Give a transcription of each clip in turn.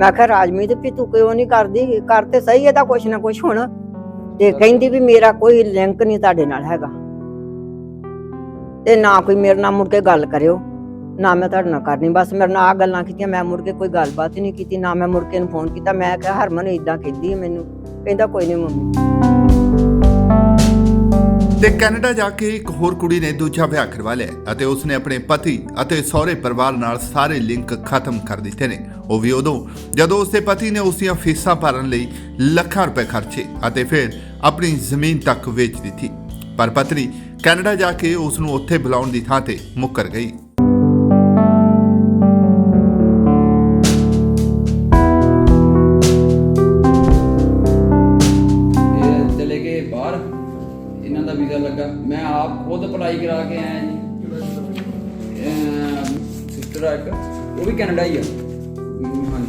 ਮੈਂ ਕਿਹਾ ਰਾਜਮੀਤ ਵੀ ਤੂੰ ਕਿਉਂ ਨਹੀਂ ਕਰਦੀ? ਕਰ ਤੇ ਸਹੀ ਇਹਦਾ ਕੁਛ ਨਾ ਕੁਛ ਹੁਣ। ਤੇ ਕਹਿੰਦੀ ਵੀ ਮੇਰਾ ਕੋਈ ਲਿੰਕ ਨਹੀਂ ਤੁਹਾਡੇ ਨਾਲ ਹੈਗਾ। ਤੇ ਨਾ ਕੋਈ ਮੇਰੇ ਨਾਲ ਮੁੜ ਕੇ ਗੱਲ ਕਰਿਓ। ਨਾ ਮੈਂ ਤੁਹਾਡੇ ਨਾਲ ਕਰਨੀ। ਬਸ ਮੇਰੇ ਨਾਲ ਆ ਗੱਲਾਂ ਕੀਤੀਆਂ ਮੈਂ ਮੁੜ ਕੇ ਕੋਈ ਗੱਲਬਾਤ ਹੀ ਨਹੀਂ ਕੀਤੀ ਨਾ ਮੈਂ ਮੁੜ ਕੇ ਨੂੰ ਫੋਨ ਕੀਤਾ। ਮੈਂ ਕਿਹਾ ਹਰਮਨ ਇਦਾਂ ਕਹਿੰਦੀ ਹੈ ਮੈਨੂੰ। ਕਹਿੰਦਾ ਕੋਈ ਨਹੀਂ ਮੰਮੀ। ਤੇ ਕੈਨੇਡਾ ਜਾ ਕੇ ਇੱਕ ਹੋਰ ਕੁੜੀ ਨੇ ਦੂਜਾ ਵਿਆਹ ਕਰਵਾ ਲਿਆ ਅਤੇ ਉਸਨੇ ਆਪਣੇ ਪਤੀ ਅਤੇ ਸਹੁਰੇ ਪਰਿਵਾਰ ਨਾਲ ਸਾਰੇ ਲਿੰਕ ਖਤਮ ਕਰ ਦਿੱਤੇ ਨੇ। ਉਹ ਵੀ ਉਦੋਂ, ਜਦੋਂ ਉਸਦੇ ਪਤੀ ਨੇ ਉਸ ਦੀਆਂ ਫੀਸਾਂ ਭਰਨ ਲਈ ਲੱਖਾਂ ਰੁਪਏ ਖਰਚੇ ਅਤੇ ਫਿਰ ਆਪਣੀ ਜ਼ਮੀਨ ਤੱਕ ਵੇਚ ਦਿੱਤੀ। ਪਰ ਪਤਨੀ ਕੈਨੇਡਾ ਜਾ ਕੇ ਉਸ ਨੂੰ ਉੱਥੇ ਬੁਲਾਉਣ ਦੀ ਥਾਂ ਤੇ ਮੁੱਕਰ ਗਈ। ਮੈਂ ਆਪ ਖੁਦ ਅਪਲਾਈ ਕਰਾ ਕੇ ਆਇਆ ਜੀ। ਸਿਸਟਰ ਇੱਕ, ਉਹ ਵੀ ਕੈਨੇਡਾ ਹੀ ਆ। ਹਾਂਜੀ।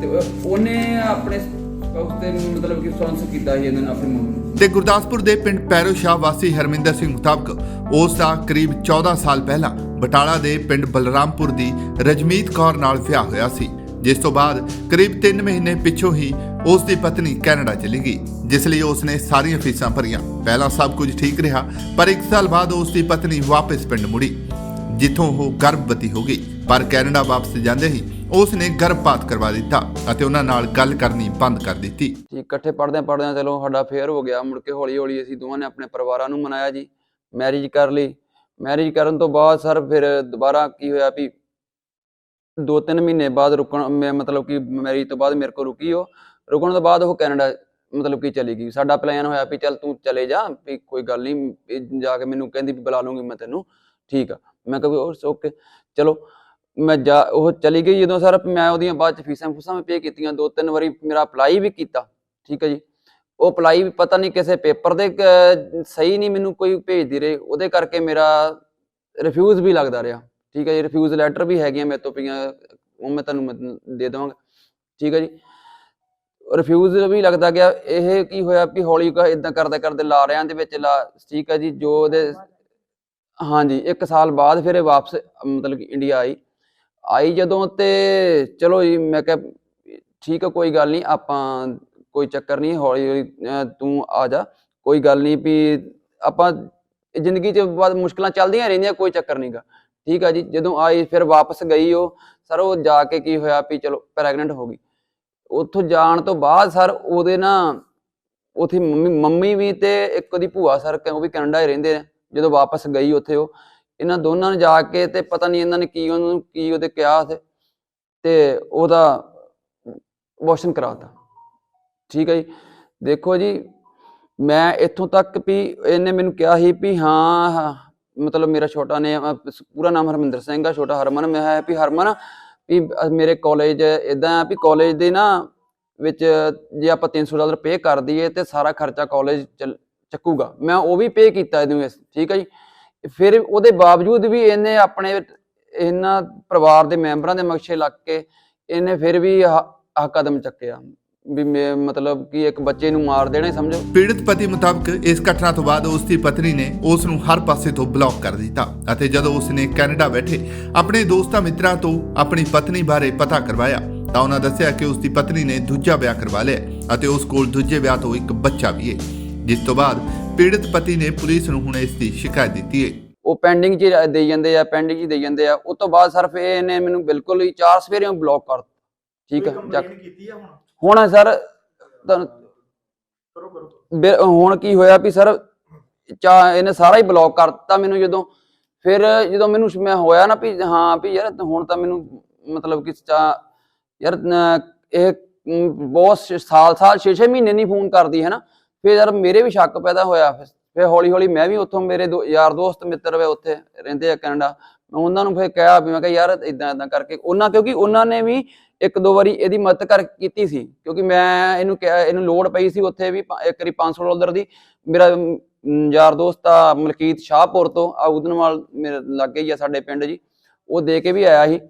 ਤੇ ਉਹਨੇ ਆਪਣੇ spouse ਮਤਲਬ ਕਿ ਸਪਾਂਸਰ ਕੀਤਾ ਸੀ ਇਹਨਾਂ ਨੇ ਆਪਣੀ ਮੰਮੀ ਤੇ ਗੁਰਦਾਸਪੁਰ ਦੇ ਪਿੰਡ ਪੈਰੋ ਸ਼ਾਹ ਵਾਸੀ ਹਰਮਿੰਦਰ ਸਿੰਘ ਮੁਤਾਬਕ, ਉਸ ਦਾ ਕਰੀਬ 14 ਸਾਲ ਪਹਿਲਾਂ ਬਟਾਲਾ ਦੇ ਪਿੰਡ ਬਲਰਾਮਪੁਰ ਦੀ ਰਜਮੀਤ ਕੌਰ ਨਾਲ ਵਿਆਹ ਹੋਇਆ ਸੀ। ਜਿਸ ਤੋਂ ਬਾਅਦ ਕਰੀਬ 3 ਮਹੀਨੇ ਪਿੱਛੋਂ ਹੀ ਉਸ ਦੀ ਪਤਨੀ ਕੈਨੇਡਾ ਚਲੀ ਗਈ, ਜਿਸ ਲਈ ਉਸ ਨੇ ਸਾਰੀਆਂ ਫੀਸਾਂ ਭਰੀਆਂ। ਪਹਿਲਾਂ ਸਭ ਕੁਝ ਠੀਕ ਰਿਹਾ, ਪਰ 1 ਸਾਲ ਬਾਅਦ ਉਸ ਦੀ ਪਤਨੀ ਵਾਪਸ ਪਿੰਡ ਮੁੜੀ, ਜਿੱਥੋਂ ਉਹ ਗਰਭਵਤੀ ਹੋ ਗਈ। ਪਰ ਕੈਨੇਡਾ ਵਾਪਸ ਜਾਂਦੇ ਹੀ ਉਸ ਨੇ ਗਰਭਪਾਤ ਕਰਵਾ ਦਿੱਤਾ ਅਤੇ ਉਹਨਾਂ ਨਾਲ ਗੱਲ ਕਰਨੀ ਬੰਦ ਕਰ ਦਿੱਤੀ। ਜੀ ਇਕੱਠੇ ਪੜਦੇ ਪੜਦੇ ਚਲੋ ਸਾਡਾ ਫੇਅਰ ਹੋ ਗਿਆ, ਮੁੜ ਕੇ ਹੌਲੀ ਹੌਲੀ ਅਸੀਂ ਦੋਵਾਂ ਨੇ ਆਪਣੇ ਪਰਿਵਾਰਾਂ ਨੂੰ ਮਨਾਇਆ ਜੀ ਮੈਰਿਜ ਕਰ ਲਈ। ਮੈਰਿਜ ਕਰਨ ਤੋਂ ਬਾਅਦ ਸਰ ਫਿਰ ਦੁਬਾਰਾ ਕੀ ਹੋਇਆ ਵੀ ਦੋ ਤਿੰਨ ਮਹੀਨੇ ਬਾਅਦ ਰੁਕਣ, ਮੈਂ ਮਤਲਬ ਕਿ ਮੈਰਿਜ ਤੋਂ ਬਾਅਦ ਮੇਰੇ ਕੋਲ ਰੁਕੀ ਉਹ, ਰੁਕਣ ਤੋਂ ਬਾਅਦ ਉਹ ਕੈਨੇਡਾ ਮਤਲਬ ਕਿ ਚਲੀ ਗਈ। ਸਾਡਾ ਪਲਾਨ ਹੋਇਆ ਵੀ ਚੱਲ ਤੂੰ ਚਲੇ ਜਾ, ਵੀ ਕੋਈ ਗੱਲ ਨਹੀਂ ਜਾ ਕੇ ਮੈਨੂੰ ਕਹਿੰਦੀ ਵੀ ਬੁਲਾ ਲੂੰਗੀ ਮੈਂ ਤੈਨੂੰ, ਠੀਕ ਆ। ਮੈਂ ਕਿਹਾ ਓਕੇ ਚਲੋ, ਮੈਂ ਜਾ, ਉਹ ਚਲੀ ਗਈ ਜਦੋਂ ਸਰ ਮੈਂ ਉਹਦੀਆਂ ਬਾਅਦ ਚ ਫੀਸਾਂ ਫੂਸਾਂ ਵੀ ਪੇ ਕੀਤੀਆਂ ਦੋ ਤਿੰਨ ਵਾਰੀ ਮੇਰਾ ਅਪਲਾਈ ਵੀ ਕੀਤਾ, ਠੀਕ ਹੈ ਜੀ। ਉਹ ਅਪਲਾਈ ਵੀ ਪਤਾ ਨਹੀਂ ਕਿਸੇ ਪੇਪਰ ਦੇ ਸਹੀ ਨਹੀਂ ਮੈਨੂੰ ਕੋਈ ਭੇਜਦੀ ਰਹੇ, ਉਹਦੇ ਕਰਕੇ ਮੇਰਾ ਰਿਫਿਊਜ਼ ਵੀ ਲੱਗਦਾ ਰਿਹਾ। ਠੀਕ ਹੈ ਜੀ ਰਿਫਿਊਜ਼ ਲੈਟਰ ਵੀ ਹੈਗੀਆਂ ਮੇਰੇ ਤੋਂ ਪਈਆਂ, ਉਹ ਮੈਂ ਤੁਹਾਨੂੰ ਦੇ ਦੇਵਾਂਗਾ। ਠੀਕ ਹੈ ਜੀ। ਰਿਫਿਊਜ਼ ਵੀ ਲੱਗਦਾ ਗਿਆ, ਇਹ ਕੀ ਹੋਇਆ ਵੀ ਹੌਲੀ ਇਦਾਂ ਕਰਦੇ ਕਰਦੇ ਲਾ ਦੇ ਵਿੱਚ ਲਾ, ਠੀਕ ਹੈ ਜੀ, ਜੋ ਉਹਦੇ ਹਾਂਜੀ 1 ਸਾਲ ਬਾਅਦ ਫਿਰ ਇਹ ਵਾਪਸ, ਮਤਲਬ ਕਿ ਇੰਡੀਆ ਆਈ। ਆਈ ਜਦੋਂ ਤੇ ਚਲੋ ਜੀ, ਮੈਂ ਕਿਹਾ ਠੀਕ ਹੈ, ਕੋਈ ਗੱਲ ਨਹੀਂ, ਆਪਾਂ ਕੋਈ ਚੱਕਰ ਨਹੀਂ, ਹੌਲੀ ਹੌਲੀ ਤੂੰ ਆ ਜਾ। ਕੋਈ ਗੱਲ ਨਹੀਂ ਵੀ ਆਪਾਂ ਜ਼ਿੰਦਗੀ 'ਚ ਬਾਅਦ ਮੁਸ਼ਕਲਾਂ ਚੱਲਦੀਆਂ ਰਹਿੰਦੀਆਂ, ਕੋਈ ਚੱਕਰ ਨਹੀਂਗਾ ਠੀਕ ਆ ਜੀ ਜਦੋਂ ਆਈ ਫਿਰ ਵਾਪਸ ਗਈ ਉਹ ਸਰ ਉਹ ਜਾ ਕੇ ਕੀ ਹੋਇਆ ਵੀ ਚਲੋ ਪ੍ਰੈਗਨੈਂਟ ਹੋ ਗਈ। ਉੱਥੋਂ ਜਾਣ ਤੋਂ ਬਾਅਦ ਸਰ ਉਹਦੇ ਨਾ ਉਥੇ ਮੰਮੀ ਮੰਮੀ ਵੀ ਤੇ ਇੱਕ ਉਹਦੀ ਭੂਆ ਸਰ ਉਹ ਵੀ ਕੈਨੇਡਾ ਹੀ ਰਹਿੰਦੇ ਨੇ ਜਦੋਂ ਵਾਪਸ ਗਈ ਉੱਥੇ ਉਹ ਇਹਨਾਂ ਦੋਨਾਂ ਨੇ ਜਾ ਕੇ ਤੇ ਪਤਾ ਨਹੀਂ ਇਹਨਾਂ ਨੇ ਕੀ ਉਹਨੂੰ ਕੀ ਉਹਦੇ ਕਿਹਾ ਤੇ ਤੇ ਉਹਦਾ ਅਬੋਰਸ਼ਨ ਕਰਾਤਾ। ਠੀਕ ਹੈ ਜੀ ਦੇਖੋ ਜੀ ਮੈਂ ਇੱਥੋਂ ਤੱਕ ਵੀ ਇਹਨੇ ਮੈਨੂੰ ਕਿਹਾ ਸੀ ਵੀ ਹਾਂ, ਮਤਲਬ ਮੇਰਾ ਛੋਟਾ ਨੇ ਪੂਰਾ ਨਾਮ ਹਰਮਿੰਦਰ ਸਿੰਘ ਆ, ਛੋਟਾ ਹਰਮਨ। ਮੈਂ ਹੈ ਵੀ ਹਰਮਨ, ਵੀ ਮੇਰੇ ਕਾਲਜ ਇਦਾਂ ਵੀ ਕਾਲਜ ਦੇ ਨਾ ਵਿੱਚ ਜੇ ਆਪਾਂ 300 ਡਾਲਰ ਪੇ ਕਰ ਦਈਏ ਤੇ ਸਾਰਾ ਖਰਚਾ ਕਾਲਜ ਚੱਕੂਗਾ। ਮੈਂ ਉਹ ਵੀ ਪੇ ਕੀਤਾ ਇਹਨੂੰ ਠੀਕ ਹੈ ਜੀ? ਫਿਰ ਉਹਦੇ ਬਾਵਜੂਦ ਵੀ ਇਹਨੇ ਆਪਣੇ ਇਹਨਾਂ ਪਰਿਵਾਰ ਦੇ ਮੈਂਬਰਾਂ ਦੇ ਮਕਸ਼ੇ ਲੱਗ ਕੇ ਇਹਨੇ ਫਿਰ ਵੀ ਆਹ ਕਦਮ ਚੱਕਿਆ। ਵੀ ਮੈਂ ਮਤਲਬ ਕਿ ਇੱਕ ਬੱਚੇ ਨੂੰ ਮਾਰ ਦੇਣਾ ਹੀ ਸਮਝੋ। ਪੀੜਤ ਪਤੀ ਮੁਤਾਬਕ ਇਸ ਘਟਨਾ ਤੋਂ ਬਾਅਦ ਉਸ ਦੀ ਪਤਨੀ ਨੇ ਉਸ ਨੂੰ ਹਰ ਪਾਸੇ ਤੋਂ ਬਲੌਕ ਕਰ ਦਿੱਤਾ ਅਤੇ ਜਦੋਂ ਉਸ ਨੇ ਕੈਨੇਡਾ ਬੈਠੇ ਆਪਣੇ ਦੋਸਤਾਂ ਮਿੱਤਰਾਂ ਤੋਂ ਆਪਣੀ ਪਤਨੀ ਬਾਰੇ ਪਤਾ ਕਰਵਾਇਆ ਤਾਂ ਉਹਨਾਂ ਦੱਸਿਆ ਕਿ ਉਸ ਦੀ ਪਤਨੀ ਨੇ ਦੂਜਾ ਵਿਆਹ ਕਰਵਾ ਲਿਆ ਅਤੇ ਉਸ ਕੋਲ ਦੂਜੇ ਵਿਆਹ ਤੋਂ ਇੱਕ ਬੱਚਾ ਵੀ ਹੈ ਜਿਸ ਤੋਂ ਬਾਅਦ ਪੀੜਤ ਪਤੀ ਨੇ ਪੁਲਿਸ ਨੂੰ ਹੁਣ ਇਸ ਦੀ ਸ਼ਿਕਾਇਤ ਦਿੱਤੀ ਹੈ ਉਹ ਪੈਂਡਿੰਗ 'ਚ ਦੇਈ ਜਾਂਦੇ ਆ ਪੈਂਡਿੰਗ 'ਚ ਦੇਈ ਜਾਂਦੇ ਆ ਉਸ ਤੋਂ ਬਾਅਦ ਸਿਰਫ ਇਹਨੇ ਮੈਨੂੰ ਬਿਲਕੁਲ ਹੀ ਚਾਰ ਸਵੇਰੇ ਬਲੌਕ ਕਰ ਠੀਕ ਆ ਚੱਕ। ਕੀਤੀ ਆ ਹੁਣ? ਹੁਣ ਸਰ ਹੁਣ ਕੀ ਹੋਇਆ ਵੀ ਸਰ ਚਾ ਇਹਨੇ ਸਾਰਾ ਹੀ ਬਲੌਕ ਕਰਤਾ ਮੈਨੂੰ ਜਦੋਂ। ਫਿਰ ਜਦੋਂ ਮੈਨੂੰ ਮੈਂ ਹੋਇਆ ਨਾ ਵੀ ਹਾਂ ਵੀ ਯਾਰ ਹੁਣ ਤਾਂ ਮੈਨੂੰ ਮਤਲਬ ਕਿ ਚਾ ਯਾਰ ਇਹ ਬਹੁਤ ਸਾਲ ਸਾਲ 6-6 ਮਹੀਨੇ ਨਹੀਂ ਫੋਨ ਕਰਦੀ ਹੈ ਨਾ। ਫਿਰ ਯਾਰ ਮੇਰੇ ਵੀ ਸ਼ੱਕ ਪੈਦਾ ਹੋਇਆ। ਫਿਰ ਹੌਲੀ ਹੌਲੀ ਮੈਂ ਵੀ ਉੱਥੋਂ ਮੇਰੇ ਯਾਰ ਦੋਸਤ ਮਿੱਤਰ ਵੇ ਉੱਥੇ ਰਹਿੰਦੇ ਆ ਕੈਨੇਡਾ। ਮੈਂ ਉਹਨਾਂ ਨੂੰ ਫਿਰ ਕਿਹਾ ਵੀ ਮੈਂ ਕਿਹਾ ਯਾਰ ਇਦਾਂ ਇਦਾਂ ਕਰਕੇ ਉਹਨਾਂ ਕਿਉਂਕਿ ਉਹਨਾਂ ਨੇ ਵੀ ਇੱਕ ਦੋ ਵਾਰੀ ਇਹਦੀ ਮਦਦ ਕਰ ਕੀਤੀ ਸੀ, ਕਿਉਂਕਿ ਮੈਂ ਇਹਨੂੰ ਕਿਹਾ, ਇਹਨੂੰ ਲੋੜ ਪਈ ਸੀ ਉੱਥੇ ਵੀ ਪ- ਇੱਕ ਵਾਰੀ 500 ਡਾਲਰ ਦੀ। ਮੇਰਾ ਯਾਰ ਦੋਸਤ ਆ ਮਲਕੀਤ ਸ਼ਾਹਪੁਰ ਤੋਂ, ਆ ਉਦਨਵਾਲ ਮੇਰੇ ਲਾਗੇ ਹੀ ਆ ਸਾਡੇ ਪਿੰਡ ਜੀ, ਉਹ ਦੇ ਕੇ ਵੀ ਆਇਆ ਸੀ।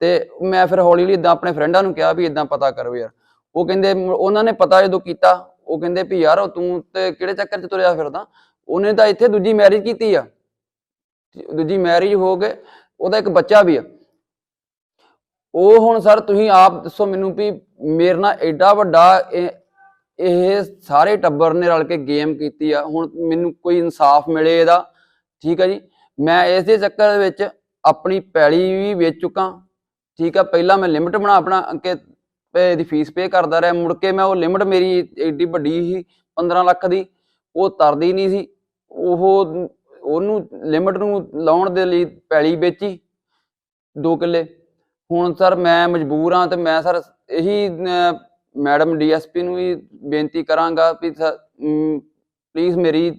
ਤੇ ਮੈਂ ਫਿਰ ਹੌਲੀ ਹੌਲੀ ਇਦਾਂ ਆਪਣੇ ਫਰੈਂਡਾਂ ਨੂੰ ਕਿਹਾ ਵੀ ਇਦਾਂ ਪਤਾ ਕਰੋ ਯਾਰ। ਉਹ ਕਹਿੰਦੇ ਉਹਨਾਂ ਨੇ ਪਤਾ ਜਦੋਂ ਕੀਤਾ, ਉਹ ਕਹਿੰਦੇ ਵੀ ਯਾਰ ਤੂੰ ਤੇ ਕਿਹੜੇ ਚੱਕਰ 'ਚ ਤੁਰਿਆ ਫਿਰਦਾ? ਉਹਨੇ ਤਾਂ ਇੱਥੇ ਦੂਜੀ ਮੈਰਿਜ ਕੀਤੀ ਆ। ਦੂਜੀ ਮੈਰਿਜ ਹੋ ਗਏ, ਉਹਦਾ ਇੱਕ ਬੱਚਾ ਵੀ ਆ। ਉਹ ਹੁਣ ਸਰ ਤੁਸੀਂ ਆਪ ਦੱਸੋ ਮੈਨੂੰ ਵੀ ਮੇਰੇ ਨਾਲ ਐਡਾ ਵੱਡਾ ਇਹ ਸਾਰੇ ਟੱਬਰ ਨੇ ਰਲ ਕੇ ਗੇਮ ਕੀਤੀ ਆ। ਹੁਣ ਮੈਨੂੰ ਕੋਈ ਇਨਸਾਫ ਮਿਲੇ ਇਹਦਾ, ਠੀਕ ਆ ਜੀ? ਮੈਂ ਇਸ ਦੇ ਚੱਕਰ ਵਿੱਚ ਆਪਣੀ ਪੈਲੀ ਵੀ ਵੇਚ ਚੁੱਕਾ, ਠੀਕ ਆ? ਪਹਿਲਾਂ ਮੈਂ ਲਿਮਟ ਬਣਾ, ਆਪਣਾ ਕਿ ਪੇ ਦੀ ਫੀਸ ਪੇ ਕਰਦਾ ਰਿਹਾ। ਮੁੜ ਕੇ ਮੈਂ ਉਹ ਲਿਮਟ ਮੇਰੀ ਏਡੀ ਵੱਡੀ ਸੀ 15 ਲੱਖ ਦੀ, ਉਹ ਤਰਦੀ ਨਹੀਂ ਸੀ। ਉਹ ਉਹਨੂੰ ਲਿਮਟ ਨੂੰ ਲਾਉਣ ਦੇ ਲਈ ਪੈਲੀ ਵੇਚੀ 2 ਕਿੱਲੇ। ਹੁਣ ਸਰ ਮੈਂ ਮਜਬੂਰ ਹਾਂ ਤੇ ਮੈਂ ਸਰ ਇਹੀ ਅਹ, ਮੈਡਮ ਡੀਐਸਪੀ ਨੂੰ ਵੀ ਬੇਨਤੀ ਕਰਾਂਗਾ ਵੀ ਪਲੀਜ਼ ਮੇਰੀ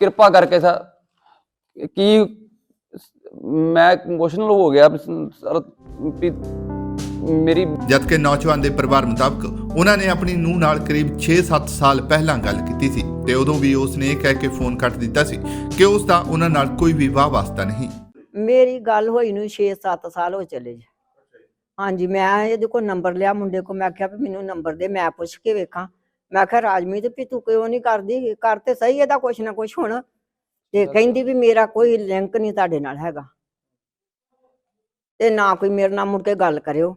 ਕਿਰਪਾ ਕਰਕੇ ਸਰ ਕੀ ਮੈਂ ਇਮੋਸ਼ਨਲ ਹੋ ਗਿਆ ਸਰ ਵੀ ਮੇਰੀ ਜਦਕਿ ਨੌਜਵਾਨ ਦੇ ਪਰਿਵਾਰ ਮੁਤਾਬਕ ਉਹਨਾਂ ਨੇ ਆਪਣੀ ਨੂੰਹ ਨਾਲ ਕਰੀਬ 6-7 ਸਾਲ ਪਹਿਲਾਂ ਗੱਲ ਕੀਤੀ ਸੀ ਤੇ ਉਦੋਂ ਵੀ ਉਸ ਨੇ ਇਹ ਕਹਿ ਕੇ ਫੋਨ ਕੱਟ ਦਿੱਤਾ ਸੀ ਕਿ ਉਸ ਦਾ ਉਹਨਾਂ ਨਾਲ ਕੋਈ ਵੀ ਵਾਹ ਵਾਸਤਾ ਨਹੀਂ। ਮੇਰੀ ਗੱਲ ਹੋਈ ਨੂੰ 6-7 ਸਾਲ ਹੋ ਚਲੇ ਜੀ। ਹਾਂਜੀ ਮੈਂ ਇਹਦੇ ਕੋਲ ਨੰਬਰ ਲਿਆ ਮੁੰਡੇ ਕੋ ਮੈਂ ਕਿਹਾ ਵੀ ਮੈਨੂੰ ਨੰਬਰ ਦੇ ਮੈਂ ਪੁੱਛ ਕੇ ਵੇਖਾਂ। ਮੈਂ ਕਿਹਾ ਰਾਜਮੀਤ ਵੀ ਤੂੰ ਕਿਉਂ ਨਹੀਂ ਕਰਦੀ? ਕਰ ਤੇ ਸਹੀ ਇਹਦਾ ਕੁਛ ਨਾ ਕੁਛ ਹੁਣ। ਤੇ ਕਹਿੰਦੀ ਵੀ ਮੇਰਾ ਕੋਈ ਲਿੰਕ ਨਹੀਂ ਤੁਹਾਡੇ ਨਾਲ ਹੈਗਾ। ਤੇ ਨਾ ਕੋਈ ਮੇਰੇ ਨਾਲ ਮੁੜ ਕੇ ਗੱਲ ਕਰਿਓ।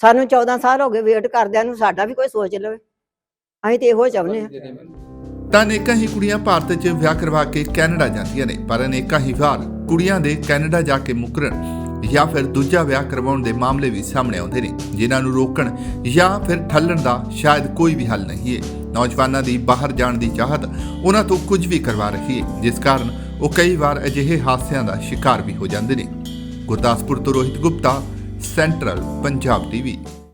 ਸਾਨੂੰ 14 ਸਾਲ ਹੋ ਗਏ ਵੇਟ ਕਰਦਿਆਂ ਨੂੰ, ਸਾਡਾ ਵੀ ਕੋਈ ਸੋਚ ਲਵੇ। ਅਸੀਂ ਤੇ ਇਹੋ ਚਾਹੁੰਦੇ ਆ ਤਾਂ ਅਨੇਕਾਂ ਹੀ ਕੁੜੀਆਂ ਭਾਰਤ 'ਚ ਵਿਆਹ ਕਰਵਾ ਕੇ ਕੈਨੇਡਾ ਜਾਂਦੀਆਂ ਨੇ, ਪਰ ਅਨੇਕਾਂ ਹੀ ਵਾਰ ਕੁੜੀਆਂ ਦੇ ਕੈਨੇਡਾ ਜਾ ਕੇ ਮੁਕਰਨ ਜਾਂ ਫਿਰ ਦੂਜਾ ਵਿਆਹ ਕਰਵਾਉਣ ਦੇ ਮਾਮਲੇ ਵੀ ਸਾਹਮਣੇ ਆਉਂਦੇ ਨੇ, ਜਿਨ੍ਹਾਂ ਨੂੰ ਰੋਕਣ ਜਾਂ ਫਿਰ ਠੱਲਣ ਦਾ ਸ਼ਾਇਦ ਕੋਈ ਵੀ ਹੱਲ ਨਹੀਂ ਹੈ ਨੌਜਵਾਨਾਂ ਦੀ ਬਾਹਰ ਜਾਣ ਦੀ ਚਾਹਤ ਉਹਨਾਂ ਤੋਂ ਕੁਝ ਵੀ ਕਰਵਾ ਰਹੀ ਹੈ ਜਿਸ ਕਾਰਨ ਉਹ ਕਈ ਵਾਰ ਅਜਿਹੇ ਹਾਦਸਿਆਂ ਦਾ ਸ਼ਿਕਾਰ ਵੀ ਹੋ ਜਾਂਦੇ ਨੇ। ਗੁਰਦਾਸਪੁਰ ਤੋਂ ਰੋਹਿਤ ਗੁਪਤਾ ਸੈਂਟਰਲ ਪੰਜਾਬ ਟੀਵੀ।